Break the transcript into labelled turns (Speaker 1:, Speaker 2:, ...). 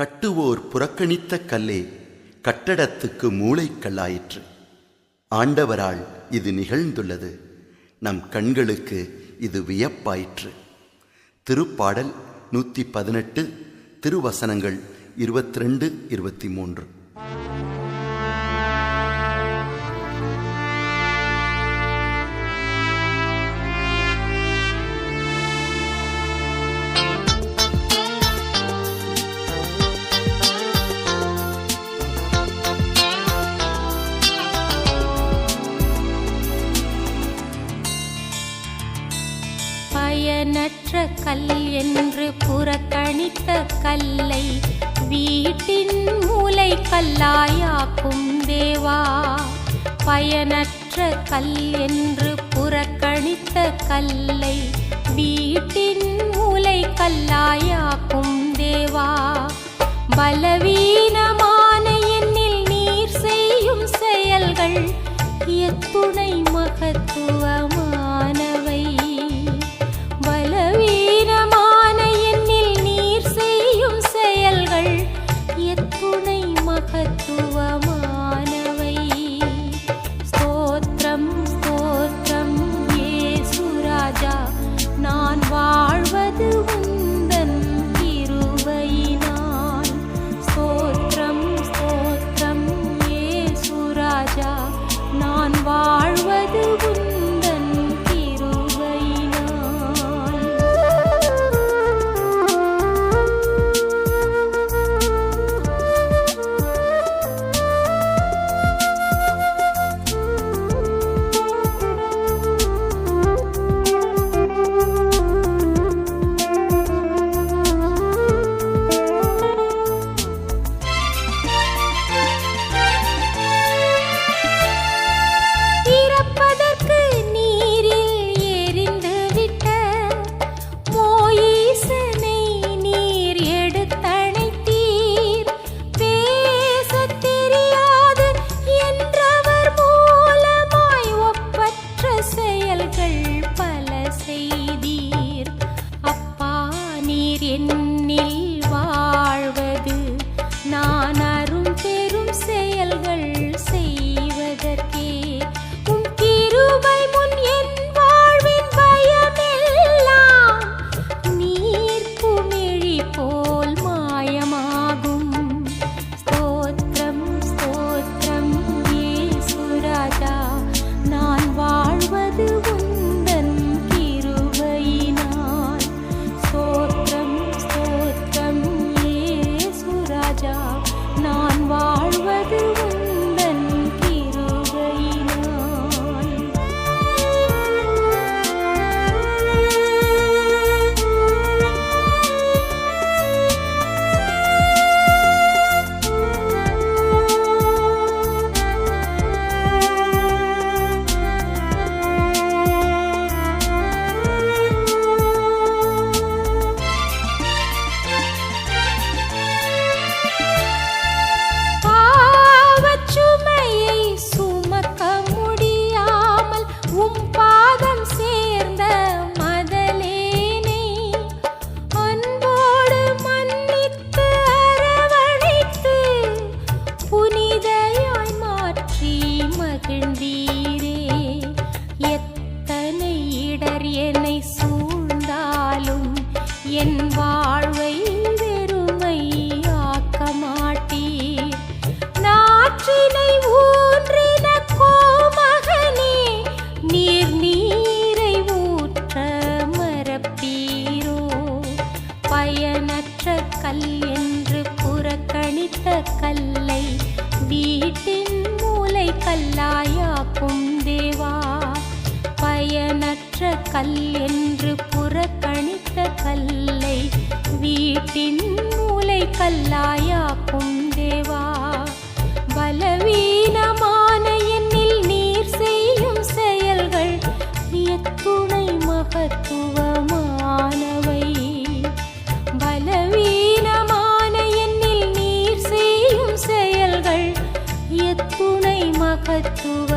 Speaker 1: கட்டுவோர் புறக்கணித்த கல்லே கட்டடத்துக்கு மூளைக்கல்லாயிற்று. ஆண்டவரால் இது நிகழ்ந்துள்ளது. நம் கண்களுக்கு இது வியப்பாயிற்று. திருப்பாடல் நூற்றி பதினெட்டு திருவசனங்கள் இருபத்தி ரெண்டு இருபத்தி மூன்று
Speaker 2: பயனற்ற கல் என்று புறக்கணித்த கல்லை வீட்டின் மூளை கல்லாயாக்கும் தேவா. பயனற்ற கல் என்று புறக்கணித்த கல்லை வீட்டின் மூளை கல்லாயாக்கும் தேவா. பலவீ மகிழ்ந்தீரே எத்தனை இடர் என்னை சூழ்ந்தாலும் என் வாழ்வை வெறுமையாக்க மாட்டீர். நாற்றினை ஊன்றின கோமகனே நீர் நீரை ஊற்ற மறப்பீரோ? பயனற்ற கல் என்று புறக்கணித்த கல்லை வீட்டில் கல்லாயாக்கும் தேவா பயனற்ற கல் என்று புறக்கணித்த கல்லை வீட்டின் மூளை கல்லாயாக்கும் தேவா You.